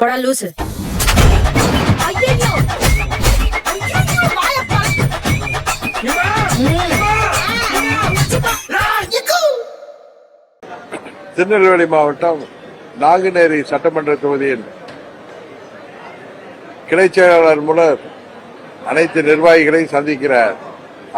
போடா லூசு. திருநெல்வேலி மாவட்டம் நாங்குநேரி சட்டமன்ற தொகுதியின் கிளை செயலாளர் மூலம் அனைத்து நிர்வாகிகளையும் சந்திக்கிற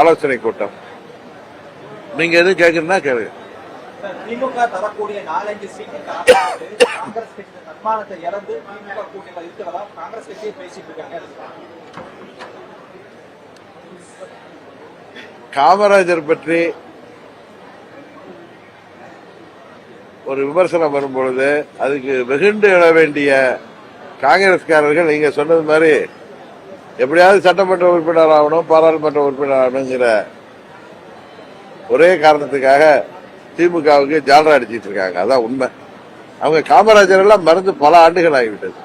ஆலோசனை கூட்டம். நீங்க எதுவும் கேட்கணும்னா கேளுங்க. சார், திமுக தரக்கூடிய நாலஞ்சு சீட்டு காங்கிரஸ் இழந்து திமுக கூட்டணியில் இருக்கிறதா காங்கிரஸ் கட்சியை பேசிட்டு இருக்காங்க. காமராஜர் பற்றி ஒரு விமர்சனம் வரும்பொழுது அதுக்கு வெகுண்டு எழ வேண்டிய காங்கிரஸ்காரர்கள் நீங்க சொன்னது மாதிரி எப்படியாவது சட்டமன்ற உறுப்பினர் ஆகணும் பாராளுமன்ற உறுப்பினர் ஆகணுங்கிற ஒரே காரணத்துக்காக திமுகவுக்கு ஜாலரா அடிச்சிட்டு இருக்காங்க. அதான் உண்மை. அவங்க காமராஜர் எல்லாம் மறந்து பல ஆண்டுகள் ஆகிவிட்டது?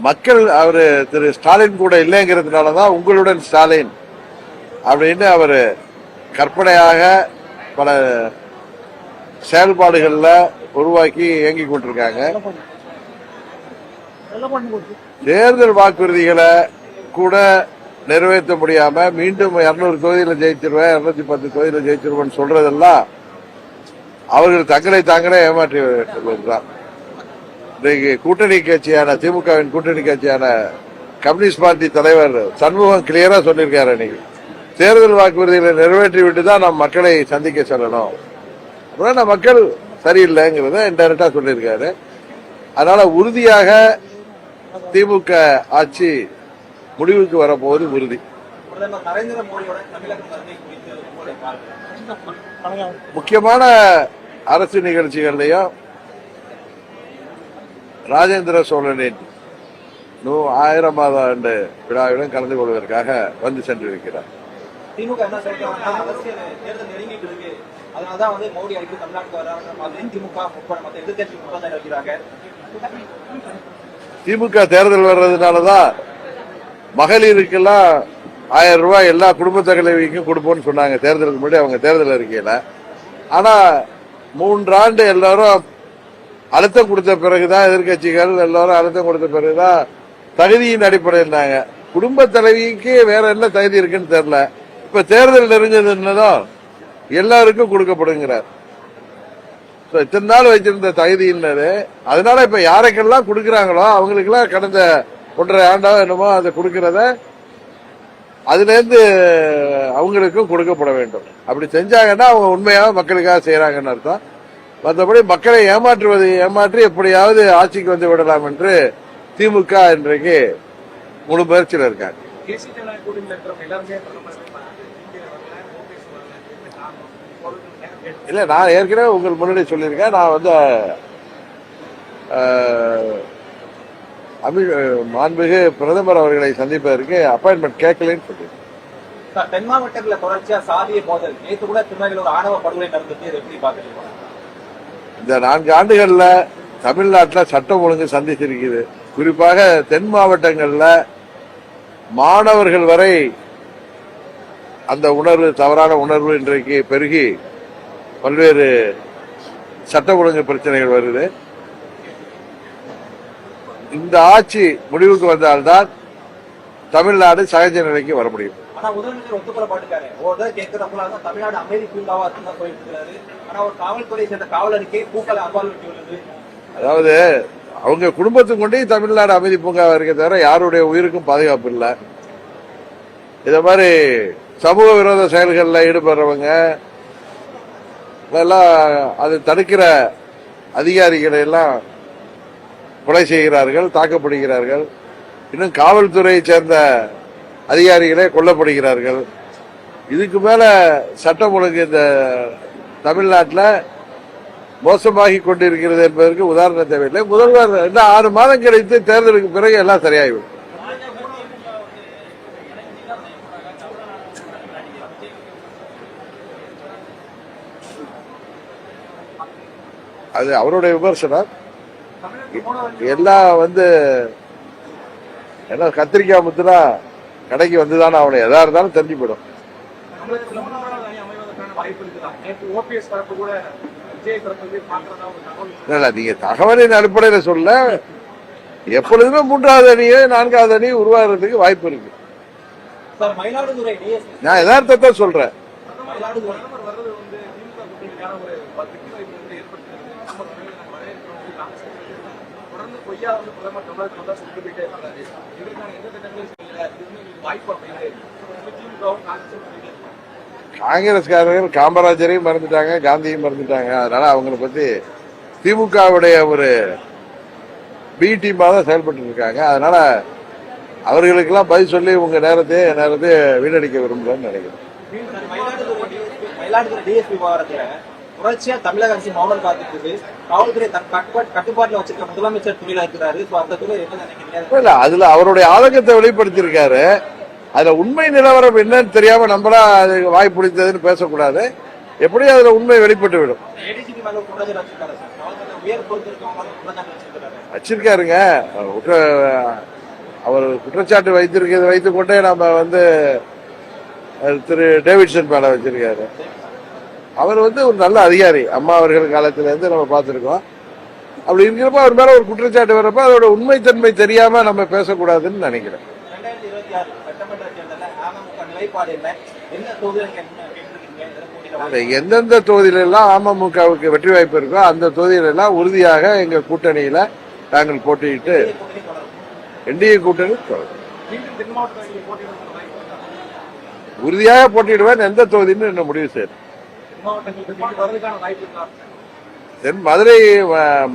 மக்கள் அவரு திரு ஸ்டாலின் கூட இல்லைங்கிறதுனாலதான் உங்களுடன் ஸ்டாலின் அப்படின்னு அவரு கற்பனையாக பல செயல்பாடுகள்ல உருவாக்கி இயங்கி கொண்டிருக்காங்க தேர்தல் வாக்குறுதிகளை கூட நிறைவேற்ற முடியாம மீண்டும் இருநூறு தொகுதியில ஜெயிச்சிருவேன் இருநூத்தி பத்து தொகுதியில ஜெயிச்சிருவேன் சொல்றதெல்லாம் அவர்கள் தங்களை தாங்களே ஏமாற்றி வருவதுதான் இன்றைக்கு கூட்டணி கட்சியான திமுகவின் கூட்டணி கட்சியான கம்யூனிஸ்ட் பார்ட்டி தலைவர் சண்முகம் கிளியரா சொல்லியிருக்காரு இன்னைக்கு. தேர்தல் வாக்குறுதிகளை நிறைவேற்றி விட்டு தான் நாம் மக்களை சந்திக்க செல்லணும். அப்புறம் மக்கள் சரியில்லைங்கிறத இன்டெரக்டா சொல்லியிருக்காரு. அதனால உறுதியாக திமுக ஆட்சி முடிவுக்கு வரப்போவது உறுதி. முக்கியமான அரசு நிகழ்ச்சிகள்லையும் ராஜேந்திர சோழனின் நூ ஆயிரமாவது ஆண்டு விழாவிலும் கலந்து கொள்வதற்காக வந்து சென்றிருக்கிறார். திமுக என்ன சொல்றாங்கன்னா அரசியல் தேர்தல் நெருங்கிட்டு இருக்கு. அதனாலதான் வந்து மோடி அடிக்கடி தமிழ்நாட்டுக்கு வராங்க அப்படின்னு திமுக உட்பட மற்ற எதிர்கட்சி குற்றச்சாட்டு வைக்கிறாங்க திமுக தேர்தல் வர்றதுனாலதான் மகளிருக்கெல்லாம் ஆயிரம் ரூபாய் எல்லா குடும்ப தலைவிக்கும் கொடுப்போம்னு சொன்னாங்க. தேர்தலுக்கு முன்னாடி அவங்க தேர்தல் அறிக்கையில. ஆனா மூன்றாண்டு எல்லாரும் அழுத்தம் கொடுத்த பிறகுதான் எதிர்க்கட்சிகள் எல்லாரும் அழுத்தம் கொடுத்த பிறகுதான் தகுதியின் அடிப்படையில்னாங்க குடும்ப தலைவிக்கு வேற என்ன தகுதி இருக்குன்னு தெரியல. இப்ப தேர்தல் தான் எல்லாருக்கும் கொடுக்கப்படுங்கிறார். இத்தனை நாள் வச்சிருந்த தகுதியினது அதனால இப்ப யாருக்கெல்லாம் கொடுக்குறாங்களோ அவங்களுக்கெல்லாம் கடந்த ஒன்றரை ஆண்டா என்னமோ அதை கொடுக்கறத அதுலேருந்து அவங்களுக்கும் கொடுக்கப்பட வேண்டும். அப்படி செஞ்சாங்கன்னா அவங்க உண்மையாக மக்களுக்காக செய்கிறாங்கன்னு அர்த்தம். மற்றபடி மக்களை ஏமாற்றுவது ஏமாற்றி எப்படியாவது ஆட்சிக்கு வந்து விடலாம் என்று திமுக இன்றைக்கு முழு முயற்சியில் இருக்காங்க கேசி தமிழ்நாடு கூட்டணியில் இருக்கிறவங்க எல்லாருமே பிரதமர் இல்ல நான் ஏற்கனவே உங்கள் முன்னாடி சொல்லியிருக்கேன். நான் வந்து அமி மாண்புமிகு பிரதமர் அவர்களை சந்திப்பதற்கு அப்பாயின்மெண்ட் கேட்கலன்னு சொல்லியிருக்கேன். தென் மாவட்டங்கள்ல தொடர்ச்சியா சாதிய மோதல். நேற்று கூட திருநெல்வேலியில் ஆணவ படுகொலை நடந்தது இதை எப்படி பாக்குறீங்க இந்த நான்கு ஆண்டுகள்ல தமிழ்நாட்டில் சட்டம் ஒழுங்கு சந்திச்சிருக்குது. குறிப்பாக தென் மாவட்டங்கள்ல மாணவர்கள் வரை அந்த உணர்வு தவறான உணர்வு இன்றைக்கு பெருகி பல்வேறு சட்ட ஒழுங்கு பிரச்சனைகள் வருது. இந்த ஆட்சி முடிவுக்கு வந்தால்தான் தமிழ்நாடு சகஜ நிலைக்கு வர முடியும். அதாவது அவங்க குடும்பத்துக்கு கொண்டே தமிழ்நாடு அமைதி பூங்காவா இருக்க தவிர யாருடைய உயிருக்கும் பாதுகாப்பு இல்லை. இத மாதிரி சமூக விரோத செயல்களில் ஈடுபடுறவங்க எல்லாம் அது தடுக்கிற அதிகாரிகளை எல்லாம் கொலை செய்கிறார்கள் தாக்கப்படுகிறார்கள். இன்னும் காவல்துறையை சேர்ந்த அதிகாரிகளே கொல்லப்படுகிறார்கள். இதுக்கு மேல சட்டம் ஒழுங்கு இந்த தமிழ்நாட்டில் மோசமாகி கொண்டிருக்கிறது என்பதற்கு உதாரணம் தேவையில்லை. முதல்வர் இன்னும் ஆறு மாதம் கழித்து தேர்தலுக்கு பிறகு எல்லாம் சரியாகிவிடும். அது அவருடைய விமர்சனம். எல்லாம் வந்து என்ன கத்திரிக்காய் முத்துனா கடைக்கு வந்துதானே அவனை எதா இருந்தாலும் தெரிஞ்சு போயிடும் இல்ல, நீங்க தகவலின் அடிப்படையில சொல்ல எப்பொழுதுமே மூன்றாவது அணியே நான்காவது அணி உருவாகிறதுக்கு வாய்ப்பு இருக்கு. நான் யதார்த்தத்தை சொல்றேன் மயிலாடுதுறை வர்றது வந்து திமுக கூட்டணிக்கான ஒரு வெற்றி வாய்ப்பு வந்து ஏற்படுத்துறது நம்ம தமிழக நம்ம வரவேற்கிறோம் காங்கிரஸ் பொய்யா வந்து பிரதமர் தமிழகத்தில் தான் சொல்லிட்டு போயிட்டே இருக்காரு. இதற்கான எந்த திட்டங்களும் செய்யல. இது வாய்ப்பு அப்படின்னு திமுகவும் காங்கிரஸ்காரர்கள் காமராஜரையும் மறந்துட்டாங்க காந்தியும் மறந்துட்டாங்க. அதனால அவங்கள பத்தி திமுகவுடைய ஒரு பி டீமா தான் செயல்பட்டு இருக்காங்க. அதனால அவர்களுக்கெல்லாம் பதில் சொல்லி உங்க நேரத்தை நேரத்தை வீணடிக்க விரும்புறேன்னு நினைக்கிறேன். மயிலாடுதுறை டிஎஸ்பி விவகாரத்துல தொடர்ச்சியா தமிழக அரசு மௌனம் காத்துட்டு இருக்கு. காவல்துறை தன் கட்டுப்பாட்டு கட்டுப்பாட்டுல வச்சிருக்க முதலமைச்சர் துறையில இருக்கிறாரு. அந்த துறை என்ன நினைக்கிறீங்க? இல்ல அதுல அவருடைய ஆதங்கத்தை வெளிப்படுத்தியிருக்காரு. அதுல உண்மை நிலவரம் என்னன்னு தெரியாம நம்மளா அது வாய் பிடித்ததுன்னு பேசக்கூடாது. எப்படியும் அதுல உண்மை வெளிப்பட்டு விடும். வச்சிருக்காருங்க. அவர் குற்றச்சாட்டு வைத்திருக்கிறது வைத்துக் கொண்டே நம்ம வந்து திரு டேவிட்சன் மேல வச்சிருக்காரு. அவர் வந்து ஒரு நல்ல அதிகாரி. அம்மா அவர்கள் காலத்துல இருந்து நம்ம பார்த்திருக்கோம். அப்படி இருக்கிறப்ப அவர் மேல ஒரு குற்றச்சாட்டு வரப்ப அதோட உண்மைத்தன்மை தெரியாம நம்ம பேசக்கூடாதுன்னு நினைக்கிறேன். எந்தெந்த தொகுதியில எல்லாம் அமமுகவுக்கு வெற்றி வாய்ப்பு இருக்கோ அந்த தொகுதியில எல்லாம் உறுதியாக எங்க கூட்டணியில நாங்கள் போட்டியிட்டு என்டிஏ கூட்டணி? உறுதியாக போட்டியிடுவேன். எந்த தொகுதின்னு என்ன முடிவு செய்யும் தென் மதுரை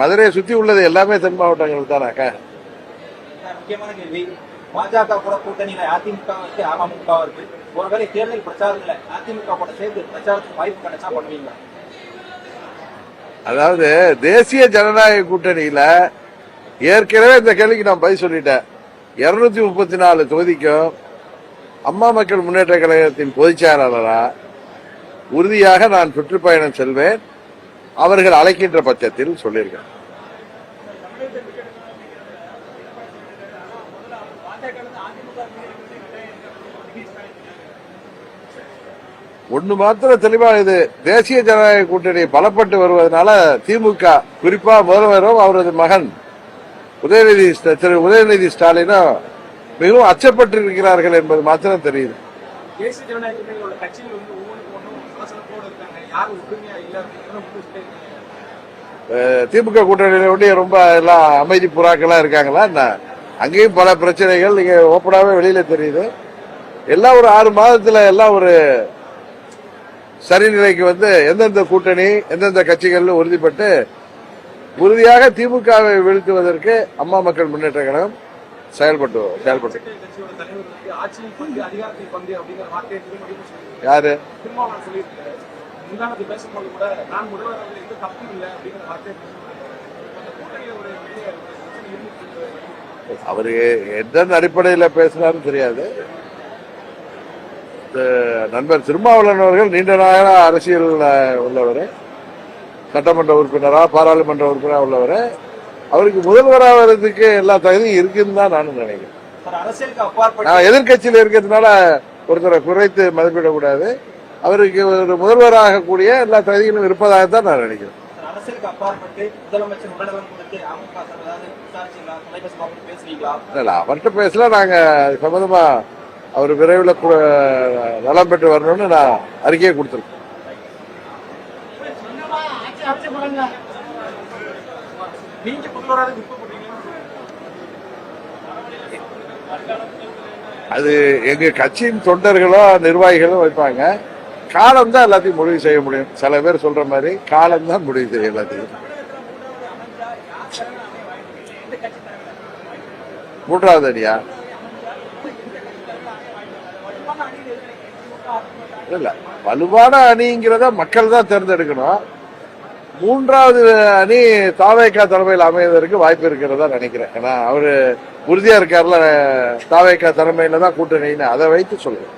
மதுரையை சுத்தி உள்ளது எல்லாமே தென் மாவட்டங்கள் தானாக்கா முக்கியமான கேள்வி. பாஜக கூட கூட்டணியில அதிமுக இருக்கு அமமுக இருக்கு. ஒருவேளை தேர்தல் பிரச்சாரத்துல அதிமுக கூட சேர்ந்து பிரச்சாரத்துக்கு வாய்ப்பு கிடைச்சா பண்ணுவீங்களா? அதாவது தேசிய ஜனநாயக கூட்டணியில ஏற்கனவே இந்த கேள்விக்கு நான் பதில் சொல்லிட்டேன். இருநூத்தி முப்பத்தி நாலு தொகுதிக்கும் அம்மா மக்கள் முன்னேற்ற கழகத்தின் பொதுச் செயலாளரா உறுதியாக நான் சுற்றுப்பயணம் செல்வேன். அவர்கள் அழைக்கின்ற பட்சத்தில் சொல்லியிருக்கேன் ஒன்று மாத்திரம் தெளிவா இது தேசிய ஜனநாயக கூட்டணி பலப்பட்டு வருவதனால திமுக குறிப்பா முதல்வரும் அவரது மகன் உதயநிதி திரு உதயநிதி ஸ்டாலினும் மிகவும் அச்சப்பட்டு இருக்கிறார்கள் என்பது மாத்திரம் தெரியுது. திமுக கூட்டணியில ஒட்டி ரொம்ப எல்லாம் அமைதி புறாக்களா இருக்காங்களா? என்ன? அங்கேயும் பல பிரச்சனைகள். நீங்க ஓப்பனாவே வெளியில தெரியுது. எல்லாம் ஒரு ஆறு மாதத்துல எல்லாம் ஒரு சரிநிலைக்கு வந்து எந்தெந்த கூட்டணி எந்தெந்த கட்சிகள் உறுதிப்பட்டு உறுதியாக திமுகவை வீழ்த்துவதற்கு அம்மா மக்கள் முன்னேற்ற கழகம் செயல்பட்டு செயல்பட்டு. யாரு? முந்தானத்து பேசும்போது கூட நான் முதல்வர் அவர்கள் எந்த தப்பு இல்லை அப்படிங்கிற இருந்துச்சு. அவரு எந்த அடிப்படையில பேசினாருன்னு தெரியாது. நண்பர் திருமாவளவன் அவர்கள் நீண்ட நாள அரசியல் உள்ளவர். சட்டமன்ற உறுப்பினரா பாராளுமன்ற உறுப்பினரா உள்ளவர். அவருக்கு முதல்வராக வர்றதுக்கு எல்லா தகுதியும் இருக்குன்னு தான் நானும் நினைக்கிறேன். நான் எதிர்க்கட்சியில் இருக்கிறதுனால ஒருத்தரை குறைத்து மதிப்பிடக்கூடாது. அவருக்கு ஒரு முதல்வராக கூடிய எல்லா தகுதிகளும் இருப்பதாக தான் நான் நினைக்கிறேன். அவர்கிட்ட பேசல. நாங்க சம்பந்தமா அவர் விரைவில் நலம் பெற்று வரணும்னு நான் அறிக்கையை கொடுத்துருக்கேன் அது எங்க கட்சியின் தொண்டர்களோ நிர்வாகிகளோ வைப்பாங்க. காலம் தான் எல்லாத்தையும் முடிவு செய்ய முடியும். சில பேர் சொல்ற மாதிரி காலம் தான் முடிவு செய்யும் எல்லாத்தையும். மூன்றாவது அடியா இல்ல வலுவான அணிங்கிறத மக்கள் தான் தேர்ந்தெடுக்கணும். மூன்றாவது அணி தாவேக்கா தலைமையில் அமைவதற்கு வாய்ப்பு இருக்கிறதா நினைக்கிறேன். ஏன்னா அவரு உறுதியா இருக்காருல தாவேக்கா தலைமையில தான் கூட்டணின்னு அதை வைத்து சொல்றேன்.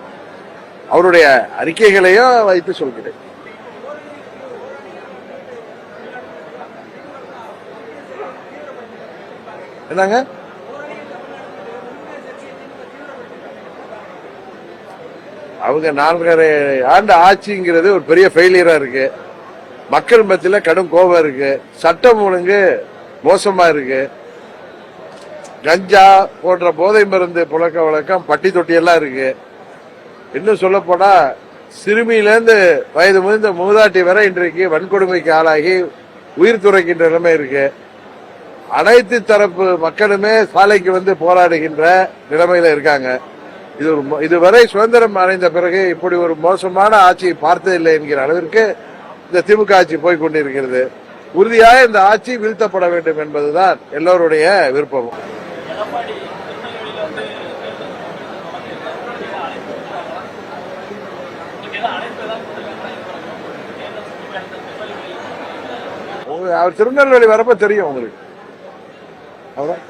அவருடைய அறிக்கைகளையும் வைத்து சொல்கிறேன். என்னங்க? அவங்க நான்கரை ஆண்டு ஆட்சிங்கிறது ஒரு பெரிய ஃபெயிலியரா இருக்கு. மக்கள் மத்தியில கடும் கோபம் இருக்கு. சட்டம் ஒழுங்கு மோசமா இருக்கு. கஞ்சா போன்ற போதை மருந்து புழக்க வழக்கம் பட்டி தொட்டி எல்லாம் இருக்கு. இன்னும் சொல்லப்போனா சிறுமியிலேருந்து வயது முதிர்ந்த மூதாட்டி வரை இன்றைக்கு வன்கொடுமைக்கு ஆளாகி உயிர் துறைக்கின்ற நிலைமை இருக்கு. அனைத்து தரப்பு மக்களுமே சாலைக்கு வந்து போராடுகின்ற நிலைமையில இருக்காங்க. இது ஒரு இதுவரை சுதந்திரம் அடைந்த பிறகு இப்படி ஒரு மோசமான ஆட்சியை பார்த்ததில்லை என்கிற அளவிற்கு இந்த திமுக ஆட்சி போய் கொண்டிருக்கிறது. உறுதியாக இந்த ஆட்சி வீழ்த்தப்பட வேண்டும் என்பதுதான் எல்லோருடைய விருப்பமும் எடப்பாடி திருநெல்வேலியில வந்து தேர்தல் நீங்க ஏதாவது அழைப்பு ஏதாவது கொடுத்துருக்காங்களா தேர்தல் சுற்றுப்பயணத்தை திருநெல்வேலி உங்க- அவர் திருநெல்வேலி வரப்ப தெரியும் உங்களுக்கு. அவ்வளவு